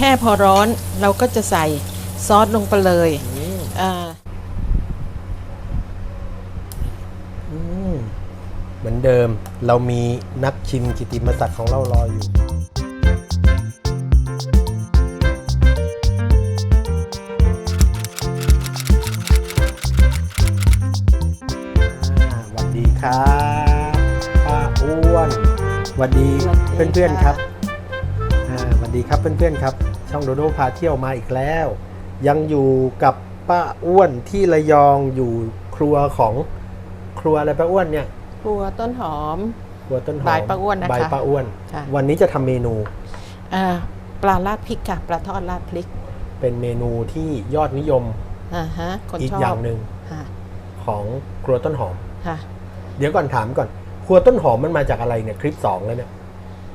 ค่พอร้อนเราก็จะใส่ซอสลงไปเลยอ่าอืมเหมือนเดิมเรามีนักชิมกิติมศักดิ์ของเรารออยู่อ่าสวัสดีครับป้าอ้วนสวัสดีสวัสดีเพื่อนๆครับค่ะอ่าสวัสดีครับเพื่อนๆครับ ช่องโดโดพาเที่ยวมาอีกแล้ว ยังอยู่กับป้าอ้วนที่ระยองอยู่ครัวของครัวอะไรป้าอ้วนเนี่ย ครัวต้นหอม ครัวต้นหอมบายป้าอ้วนนะคะบายป้าอ้วน ค่ะ วันนี้จะทำเมนูอ่าปลาราดพริกค่ะปลาทอดราดพริกเป็นเมนูที่ยอดนิยมอ่าฮะคนอีกชอบอย่างหนึ่งค่ะของครัวต้นหอม ค่ะ เดี๋ยวก่อนถามก่อน ครัวต้นหอมมันมาจากอะไรเนี่ยคลิปสองแล้วเนี่ย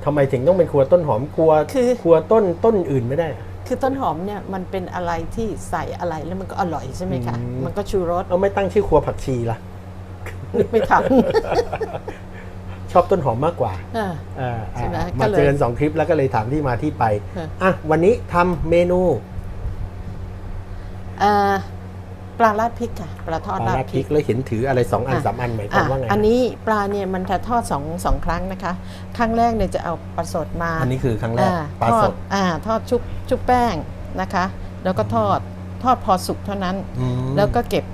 ทำไมถึงต้องเป็นครัวต้นหอมครัวคือ ครัวต้นต้นอื่นไม่ได้อะ คือต้นหอมเนี่ยมันเป็นอะไรที่ใส่อะไรแล้วมันก็อร่อยใช่ไหมคะ อืม มันก็ชูรสเอาไม่ตั้งชื่อครัวผักชีล่ะ นึกไม่ทัน ชอบต้นหอมมากกว่าอ่า อ่าใช่ไหมอ่าก็มาเลยเจอกันสองคลิปแล้วก็เลยถามที่มาที่ไปค่ะอะวันนี้ทำเมนู อ่า ปลาราดพริกค่ะปลาทอดปลาราดราดพพริริกก แล้วเห็นถืออะไรสองอันอะ สามอันหมายความว่าไงอันนี้ปลาเนี่ยมันจะทอดสองสองครั้งนะคะ ครั้งแรกเนี่ยจะเอาปลาสดมาอันนี้คือครั้งแรกอ่ปลาทอสดดอ่าทอดชุบชุบแป้งนะคะ แล้วก็ทอดทอดพอสุกเท่านั้น อืม แล้วก็เก็บ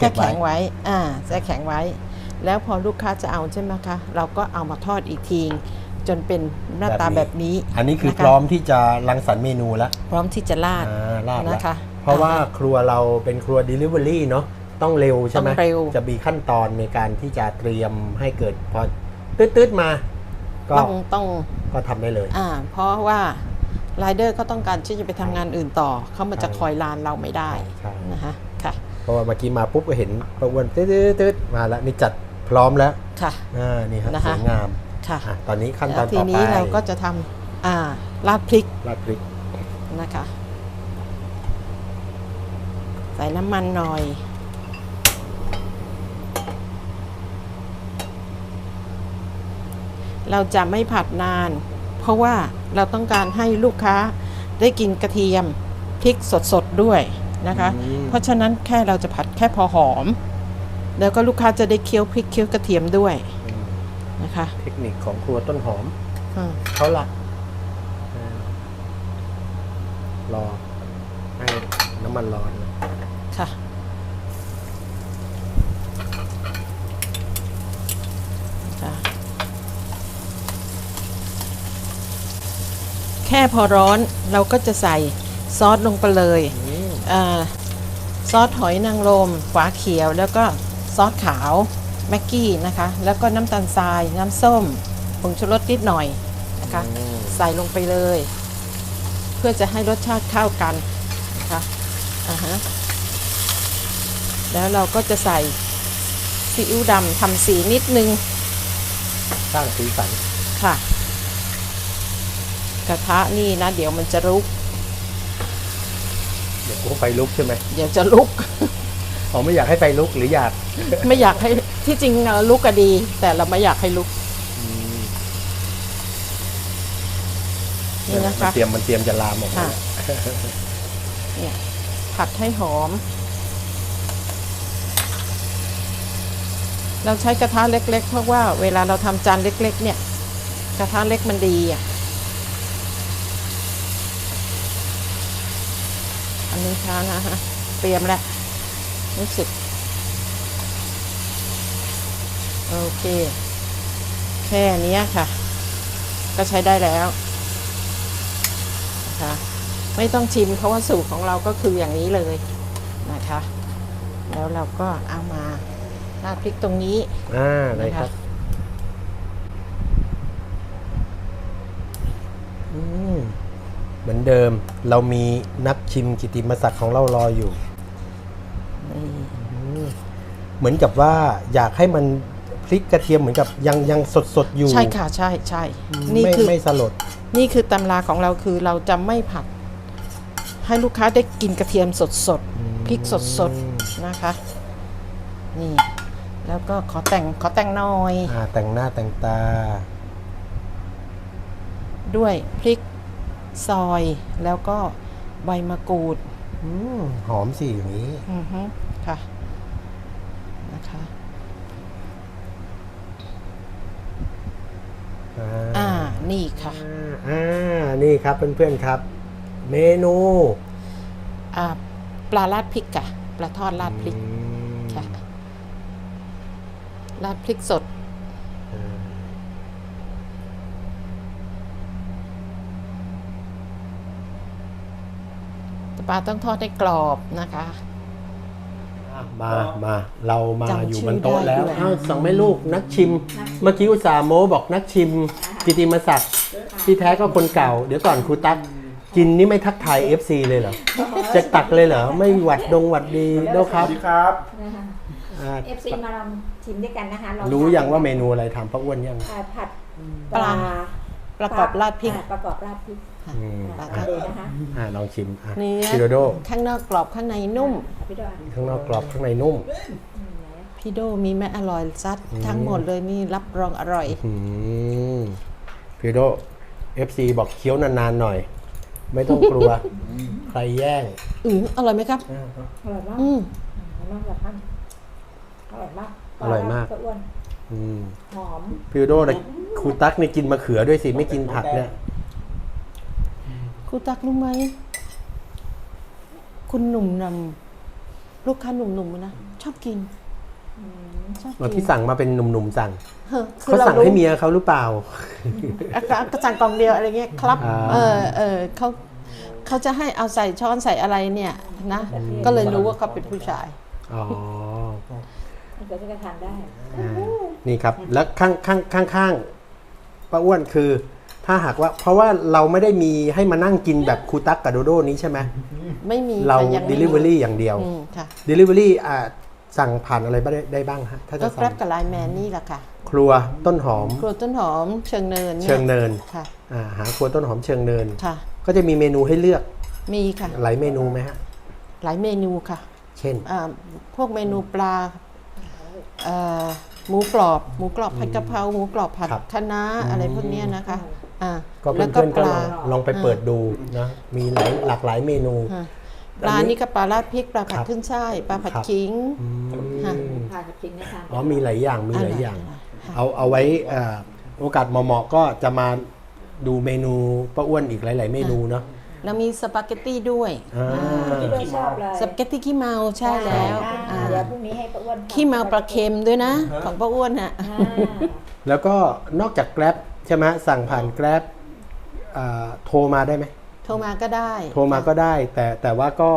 เก็แช่บไว้ แข็งไว้อ่าแช่แข็งไว้ แล้วพอลูกค้าจะเอาใช่ไหมคะ เราก็เอามาทอดอีกที จนเป็นหน้าตาแบบนี้ อันนี้คือนะคะ พร้อมที่จะรังสรรค์เมนูแล้วพร้อมที่จะราดอ่าลาบแล้วนะคะ เพราะว่าอ่าครัวเราเป็นครัว Delivery เนาะต้องเร็วใช่ไหมต้องเร็ว จะมีขั้นตอนในการที่จะเตรียมให้เกิดพอตืดๆมา ก็ต้องต้องก็ทำได้เลย อ่าเพราะว่าไรเดอร์ก็ต้องการที่จะไปทำงานอื่นต่อ เขามันจะใช่คอยลานเราไม่ได้ใช่ นะคะค่ะเพราะว่าเมื่อกี้มาปุ๊บก็เห็นประอ้วนตืดๆๆมาแล้วนี่จัดพร้อมแล้วค่ะ อ่านี่ฮะนะคะ สวยงามค่ะอะตอนนี้ขั้นตแล้อวนทีต่อไปนี้เราก็จะทำอ่าราดพริกราดพริกนะคะใส่น้ำมันหน่อย เราจะไม่ผัดนาน เพราะว่าเราต้องการให้ลูกค้าได้กินกระเทียมพริกสดๆด้วยนะคะอืมเพราะฉะนั้นแค่เราจะผัดแค่พอหอม แล้วก็ลูกค้าจะได้เคี้ยวพริกเคี้ยวกระเทียมด้วยอืมนะคะ เทคนิคของครัวต้นหอมอืมเขาละอ่ารอให้น้ำมันร้อน ค่ะค่ะ แค่พอร้อนเราก็จะใส่ซอสลงไปเลยอ่าซอสหอยนางรมฝาเขียว แล้วก็ซอสขาวแม็กกี้นะคะ แล้วก็น้ำตาลทราย น้ำส้มผงชูรสนิดหน่อยนะคะอืมใส่ลงไปเลย เพื่อจะให้รสชาติเข้ากันนะคะอ่าฮะ แล้วเราก็จะใส่ซีอิ๊วดำทำสีนิดนึง สร้างสีสันค่ะ กระทะนี่นะ เดี๋ยวมันจะลุก เดี๋ยวกูไฟลุกใช่ไหมเดี๋ยวจะลุก อ๋อไม่อยากให้ไฟลุกหรืออยากไม่อยากให้ที่จริงเอ่อลุกก็ดี แต่เราไม่อยากให้ลุก นี่นะคะ มัเตรียมมันเตรียมจะลามออกมาค่ะ เนี่ยผัดให้หอม เราใช้กระทะเล็ก ๆ เพราะว่าเวลาเราทำจานเล็ก ๆ เนี่ย กระทะเล็กมันดีอะอันนี้ช้านะฮะเตรียมแล้วรู้สึก โอเค แค่นี้ค่ะ ก็ใช้ได้แล้วนะคะไม่ต้องชิมเพราะว่าสูตรของเราก็คืออย่างนี้เลยนะคะ แล้วเราก็เอามา ราดพริกตรงนี้อ่าได้ครับนะคะอืมเหมือนเดิมเรามีนักชิมกิติมศักดิ์ของเรารออยู่นี่เหมือนกับว่าอยากให้มันพริกกระเทียมเหมือนกับยังยังสดสดๆอยู่ใช่ค่ะใช่ใช่นี่ไม่คือไม่สลด นี่คือตำราของเราคือเราจะไม่ผัด ให้ลูกค้าได้กินกระเทียมสดสดๆพริกสดสดๆนะคะ นี่ แล้วก็ขอแต่งขอแต่งหน่อย อ่าแต่งหน้าแต่งตา ด้วยพริกซอย แล้วก็ใบมะกรูดอืมหอมสิอย่างนี้ อือฮึค่ะนะคะ อ่าอ่านี่ค่ะ อ่านี่ครับเพื่อนๆครับ เมนูอ่าปลาราดพริกค่ะปลาทอดราดพริก อืมค่ะ ราดพริกสด ปลาต้องทอดให้กรอบนะคะ มามาเรามาจำอยู่ชื่อบนโต๊ะแล้วได้ด้วย อ้าวสองแม่ลูกนักชิม เมื่อกี้อุตส่าห์โมบอกนักชิมกิติมศักดิ์ที่แท้ก็คนเก่า เดี๋ยวก่อนครูตั๊กกินนี่ไม่ทักทาย FC เลยเหรอ จะตักเลยเหรอ ไม่หวัดดงหวัดดีโดครับครับ อ่าเอฟซีมาลอง ชิมด้วยกันนะคะลองรู้ยังว่าเมนูอะไรถามป้าอ้วนยังอ่าผัดปลา ประกอบราดพริก อ่ประกอบราดพริกอืมอ่าอะเลยนะคะอ่าลองชิมอะเนื้อพี่โดโดข้างนอกกรอบข้างในนุ่ม อะพี่ดอนข้างนอกกรอบข้างในนุ่มพี่โดมีแม่อร่อยซัดทั้งหมดเลยนี่รับรองอร่อย อืมพี่โด FC บอกเคี้ยวนานๆหน่อย ไม่ต้องกลัว ใครแย่งอืออร่อยไหมครับ อร่อยมากอืมอร่อยมากแบบท่านอร่อยมาก อร่อยมาก ปลร้วนอืมหอม พี่โดเลยครูตั๊กนี่กินมะเขือด้วยสิไม่กินผักเนี่ย ครูตักรู้ไหม คุณหนุ่มนำลูกค้าหนุ่มๆนะชอบกินชอบเรากิที่สั่งมาเป็นหนุ่มๆสั่งเฮ้อคือเขาเราสั่งรู้ให้เมียเขาหรือเปล่า อะก็ก็สั่งกล่องเดียวอะไรเงี้ยครับ อ่า เออเออเขาเขาจะให้เอาใส่ช้อนใส่อะไรเนี่ยนะ ก็เลยรู้ว่าเขาเป็นผู้ชาย อ๋อ มันก็จะทานได้อ่านี่ครับ แล้วข้างข้างข้างข้างป้าอ้วนคือ ถ้าหากว่า เพราะว่าเราไม่ได้มีให้มานั่งกินแบบครูตั๊กกับโดโดนี้ใช่ไหมไม่มีเรา ค่ะยังไม่มี Delivery อย่างเดียว อืมค่ะ Delivery อ่าสั่งผ่านอะไรได้ได้บ้างฮะถ้าก็จะแกร็สั่บงกับไลน์แมนนี่แหละค่ะครัวต้นหอม ครัวต้นหอมเชิงเนินยเชิงเนินค่ะ อ่าหาครัวต้นหอมเชิงเนิน ค่ะ ก็จะมีเมนูให้เลือกมีค่ะ หลายเมนูไหมฮะ หลายเมนูค่ะเช่น อ่าพวกเมนูปลาเอ่อ หมูกรอบหมูกรอบผัดกะเพราหมูกรอบผัดครับคะน้าอะไรพวกเนี้ยนะคะอ่าก็แล้วเพื่อนๆปก็ลาลองลองไปเปิดดูนะมีหลายหลากหลายเมนูอ่าปลานี่ก็ปลาราดพริกปลาผัดครับ ขึ้นช่ายปลาผัดครับขิง อืมค่ะทานกับพริกนะทานอ๋อมีหลายอย่างมีหลายอย่างอร่อยค่ะเอาเอาไว้เอ่อโอกาสเหมาะๆก็จะมาดูเมนูป้าอ้วนอีกหลาย ๆ เมนูเนาะ แล้วมีสปาเกตตี้ด้วยอ่าพี่ดอนชอบเลยสปาเกตตี้ขี้เมาใช่แล้วอ่าอ่าเดี๋ยวพรุ่งนี้ให้ป้าอ้วนทำขี้เมาปลาเค็มด้วยนะของป้าอ้วนอะ อ่าแล้วก็นอกจาก Grab ใช่ไหมสั่งผ่าน Grab อ่าโทรมาได้ไหม โทรมาก็ได้ โทรมาก็ได้ แต่แต่ว่าก็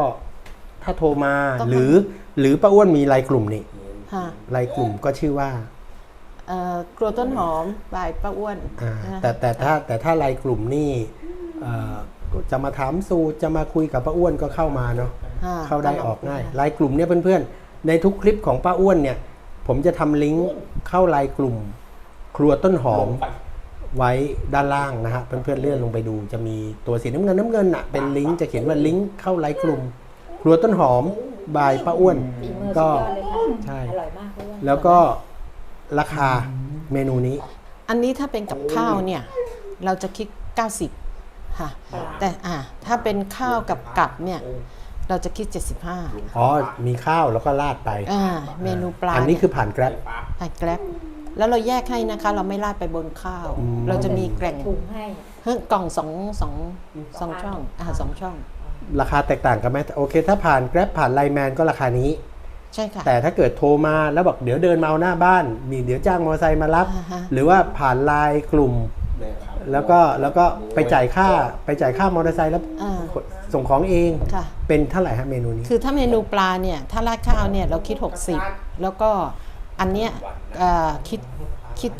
ถ้าโทรมาต้องหรือหรือป้าอ้วนมีไลน์กลุ่มนี่ค่ะไลน์กลุ่มก็ชื่อว่าเอ่อครัวต้นหอมบายป้าอ้วนอ่านะแต่แต่ถ้าแต่ถ้าไลน์กลุ่มนี่เอ่อ จะมาถามสูตรจะมาคุยกับป้าอ้วนก็เข้ามาเนาะค่ะเข้าได้ออกง่ายไลน์กลุ่มเนี่ยเพื่อนๆ ในทุกคลิปของป้าอ้วนเนี่ย ผมจะทำลิงก์เข้าไลน์กลุ่ม ครัวต้นหอมไว้ด้านล่างนะฮะเพื่อนๆเลื่อนลงไปดู จะมีตัวสีน้ำเงินน้ำเงินอะเป็นลิงก์จะเขียนว่าลิงก์เข้าไลน์กลุ่ม ครัวต้นหอมบายป้าอ้วนฝีมือสุก็ดยอดเลยค่ะใช่อร่อยมากป้าอ้วนแล้วก็ราคาเมนูนี้ อันนี้ถ้าเป็นกับข้าวเนี่ย เราจะคิด 90 ค่ะ แต่อ่าถ้าเป็นข้าวกับกับเนี่ย เราจะคิด 75อ๋อ มีข้าวแล้วก็ราดไปอ่าเมนูปลาอันนี้คือผ่านแกร็บผัดแกร็บแล้วเราแยกให้นะคะ เราไม่ราดไปบนข้าวอืมเราจะมีแกล่งปรุงให้เฮ้ยกล่องสองสองสองช่องอ่าสองช่อง ราคาแตกต่างกันไหมโอเค ถ้าผ่านแกร็บผ่านไลน์แมนก็ราคานี้ใช่ค่ะแต่ถ้าเกิดโทรมาแล้วบอกเดี๋ยวเดินมาเอาหน้าบ้าน มีเดี๋ยวจ้างมอเตอร์ไซค์มารับอ่าฮะหรือว่าผ่านไลน์กลุ่ม แล้วก็แล้วก็ไปจ่ายค่าไปจ่ายค่ามอเตอร์ไซค์แล้วอ่า ส่งของเองค่ะ เป็นเท่าไหร่ฮะเมนูนี้ คือถ้าเมนูปลาเนี่ย ถ้าราดข้าวเนี่ยเราคิด 60 แล้วก็อันเนี้ยเอ่อคิดคิด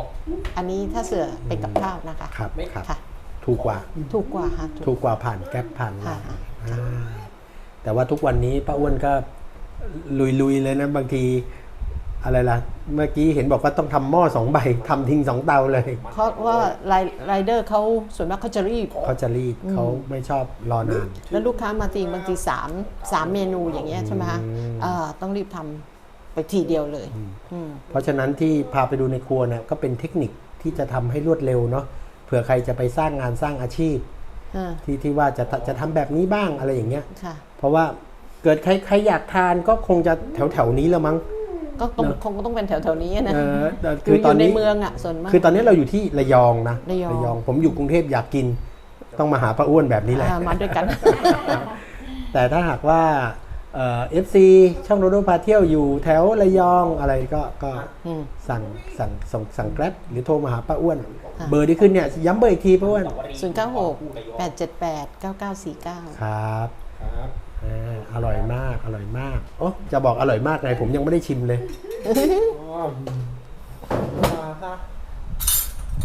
70 อันนี้ถ้าเสือเป็นกับข้าวนะคะครับครับ ค่ะ ถูกกว่า ถูกกว่าค่ะถูก ถูกกว่าผ่านแกร็บผ่านไลค่ะ น์อ่าแต่ว่าทุกวันนี้ป้าอ้วนก็ลุยๆเลยนะบางที อะไรล่ะ เมื่อกี้เห็นบอกว่าต้องทำหม้อสองใบทำทิ้งสองเตาเลย เพราะว่าไรไรเดอร์เขาส่วนมากเขาจะรีบ เขาจะรีดเขาไม่ชอบรอนาน แล้วลูกค้ามาทีบางทีสามสามเมนูอย่างเงี้ยใช่ไหมคะอืมเอ่อต้องรีบทำไปทีเดียวเลยอืมเพราะฉะนั้นที่พาไปดูในครัวเนี่ยก็เป็นเทคนิคที่จะทำให้รวดเร็วเนาะเผื่อใครจะไปสร้างงานสร้างอาชีพอ่าที่ที่ว่าจะจะทำแบบนี้บ้างอะไรอย่างเงี้ยค่ะเพราะว่าเกิดใครใครอยากทานก็คงจะแถวแถวๆนี้แล้วมั้ง ก็ต้องเนอะคงต้องเป็นแถวๆนี้นะเออแต่คืคือออตอนยู่ในนี้เมืองอะส่วนมากคือตอนนี้เราอยู่ที่ระยองนะระยองผมอยู่กรุงเทพอยากกิน ต้องมาหาป้าอ้วนแบบนี้แหละอ่ามาด้วยกัน แต่ถ้าหากว่าเอฟซีช่องโรโดพาเที่ยวอยู่แถวระยองอะไรก็ก็อืมสั่งสั่งส่งสั่งแกร็บหรือโทรมาหาป้าอ้วนค่ะเบอร์ที่ขึ้นเนี่ยย้ำเบอร์อีกทีป้าอ้วนศูนย์เก้าหกแปดเจ็ดแปดเก้าเก้าสี่เก้าครับครับ อ่าอร่อยมาก อร่อยมาก โอ้จะบอกอร่อยมากไง ผมยังไม่ได้ชิมเลยอ๋อมาฮะ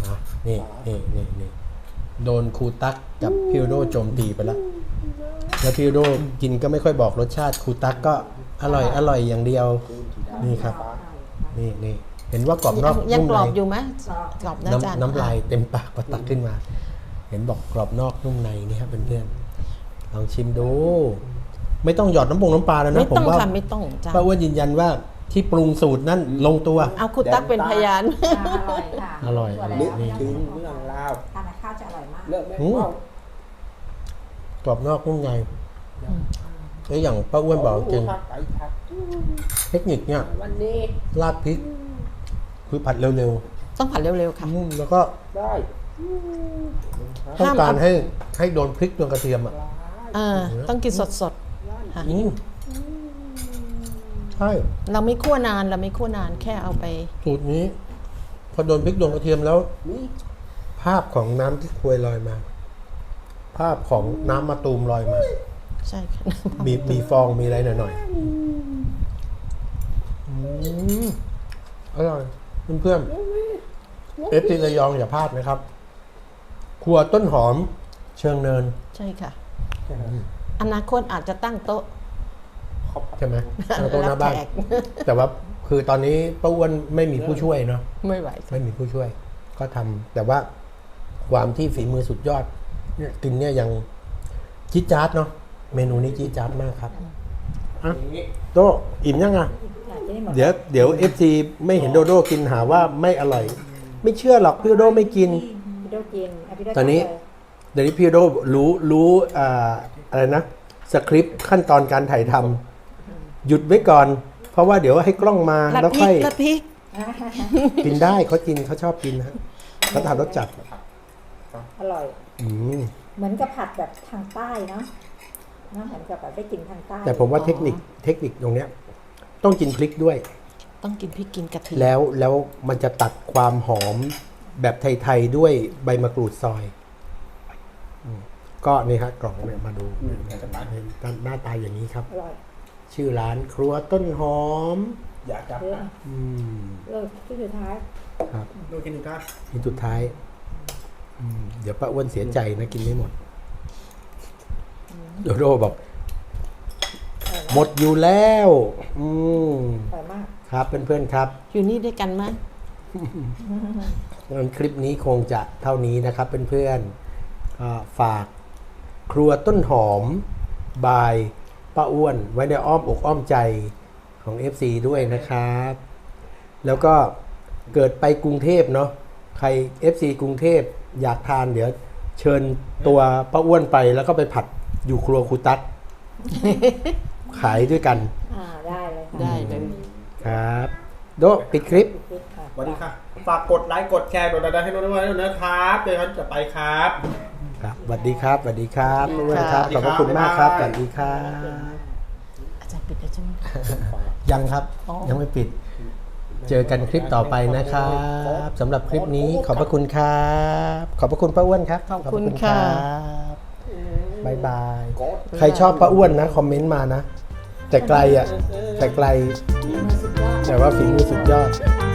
อะนี่นี่นี่นี่โดนครูตั๊กกับพิวโดโจมตีไปแล้ว แล้วพิวโดกินก็ไม่ค่อยบอกรสชาติครูตั๊กก็อร่อยอร่อยอย่างเดียว นี่ครับ นี่นี่เห็นว่ากรอบนอกยังนุ่มกรอบในอยู่ไหมกรอบนะอาจารย์น้ำน้ำลายเต็มปากพอตักขึ้นมา เห็นบอกกรอบนอกนุ่มในนี่ครับเพื่อนๆลองชิมดู ไม่ต้องหยอดน้ำปงน้ำปลาแล้วไม่นะผต้อมงว่าค่ะไม่ต้องอาจารป้าย์อ้วนยืนยันว่าที่ปรุงสูตรนั่นลงตัว เอาคุณตั๊กเป็นพยาน อร่อยค่ะอร่อย ตัวนึแล้กวนี่ถึงเรื่องราวทานกับข้าวจะอร่อยมากเลิกไม่อืม ว่าว กรอบนอกนุ่มในแล้วอย่างป้าอ้วนบอกจริงพักไปพักเทคนิคเนี่ยวันนี้ราดพริก คือผัดเร็วต้องผัดเร็วๆๆค่ะอืมแล้วก็ได้ต้องห้ามการเอาให้ให้โดนพริกโดนกระเทียมอะเออต้องกินสดๆ ค่ะอืมใช่ เราไม่คั่วนานเราไม่คั่วนานแค่เอาไป สูตรนี้ พอโดนพริกโดนกระเทียมแล้วนี่ภาพของน้ำที่ควยลอยมา ภาพของน้ำมะตูมลอยมา ใช่ค่ะมีมีฟองมีอะไรหน่อยๆอืมอร่อยเพื่อนๆเอฟซีระยองอย่าพลาดนะครับ ครัวต้นหอมเชิงเนิน ใช่ค่ะ อนาคตอาจจะตั้งโต๊ะใช่ไหมทางโต๊ะหรัน้าบ้านแขกแต่ว่าคือตอนนี้ป้าอ้วนไม่มีผู้ช่วยเนาะไม่ไหวไม่มีผู้ช่วย ก็ทำแต่ว่าความที่ฝีมือสุดยอดเนี่ยกินเนี่ยยังจี๊ดจ๊าดเนาะเมนูนี้จี๊ดจ๊าดมากครับอะโตอิ่มยังอะค่ะจะได้หมดเดี๋ยวเดี๋ยวเอฟซีไม่เห็นโดโดกินหาว่าไม่อร่อย ไม่เชื่อหรอกพี่โดโดไม่กินพี่โดกินะพี่โดตอนนี้จัดเลยเดี๋ยวนี้พี่โดรู้รู้ อ่าอะไรนะสคริปต์ขั้นตอนการถ่ายทำหยุดไว้ก่อน เพราะว่าเดี๋ยวให้กล้องมารัดแล้วพริค่อยกรัดพริกกินได้เขากินเขาชอบกินนะฮะเขาทานรสจัดอร่อย อืมเหมือนกับผัดแบบทางใต้เนาะเนอะเหมือนกับแบบได้กินทางใต้แต่ผมว่าเทคนิคเทคนิคตรงเนี้ย ต้องกินพริกด้วย ต้องกินพริกกินกะทิแล้วแล้วมันจะตัดความหอมแบบไทย ๆ ด้วยใบมะกรูดซอยอืม ก็นี่ฮะกล่องเนี่ยมาดูหน้าตาอย่างนี้ครับ อร่อยชื่อร้านครัวต้นหอม อยากจับเรื่องอืมเรื่องที่สุดท้ายครับดูกินหนึ่งครับทีสุดท้ายอืมเดี๋ยวป้าอ้วนเสียใจนะกินไม่หมดโดโดบอกหมดอยู่แล้ว อืมอร่อยมากครับเพื่อนๆครับ อยู่นี่ด้วยกันไหมงั้นคลิปนี้คงจะเท่านี้นะครับเพื่อนๆก็ฝาก ครัวต้นหอม บายป้าอ้วนไว้ในอ้อมอกอ้อมใจของ FC ด้วยนะครับ แล้วก็เกิดไปกรุงเทพเนาะใคร FC กรุงเทพอยากทานเดี๋ยว เชิญตัวป้าอ้วนไปแล้วก็ไปผัดอยู่ครัวครูตั๊กขายด้วยกัน อ่าได้เลยค่ะได้เลย ครับ โดปิดคลิปพริกค่ะ สวัสดีค่ะ ฝากกดไลค์กดแชร์กดติดตามให้น้องด้วยนะครับเดี๋ยวเขาจะไปครับ ครับสวัสดีครับสวัสดีครับป้าอ้วนครับขสวัอบสดีพครับระคุณมากครับสบ๊ายบายวัสดีครับ อาจารย์ปิดแล้วใช่ไหมยังครับอ๋อยังไม่ปิด เจอกันคลิปต่อไปนะครับสำหรับคลิปนี้ขอบพระคุณครับ ขอบพระคุณป้าอ้วนครับ ขอบคุณพรค่ะรับบ๊ายบายกดใครชอบป้าอ้วนนะ คอมเมนต์มานะ แต่ไกลอะ แต่ไกลมันสุดยอดแต่ว่าฝีมือสุดยอดอ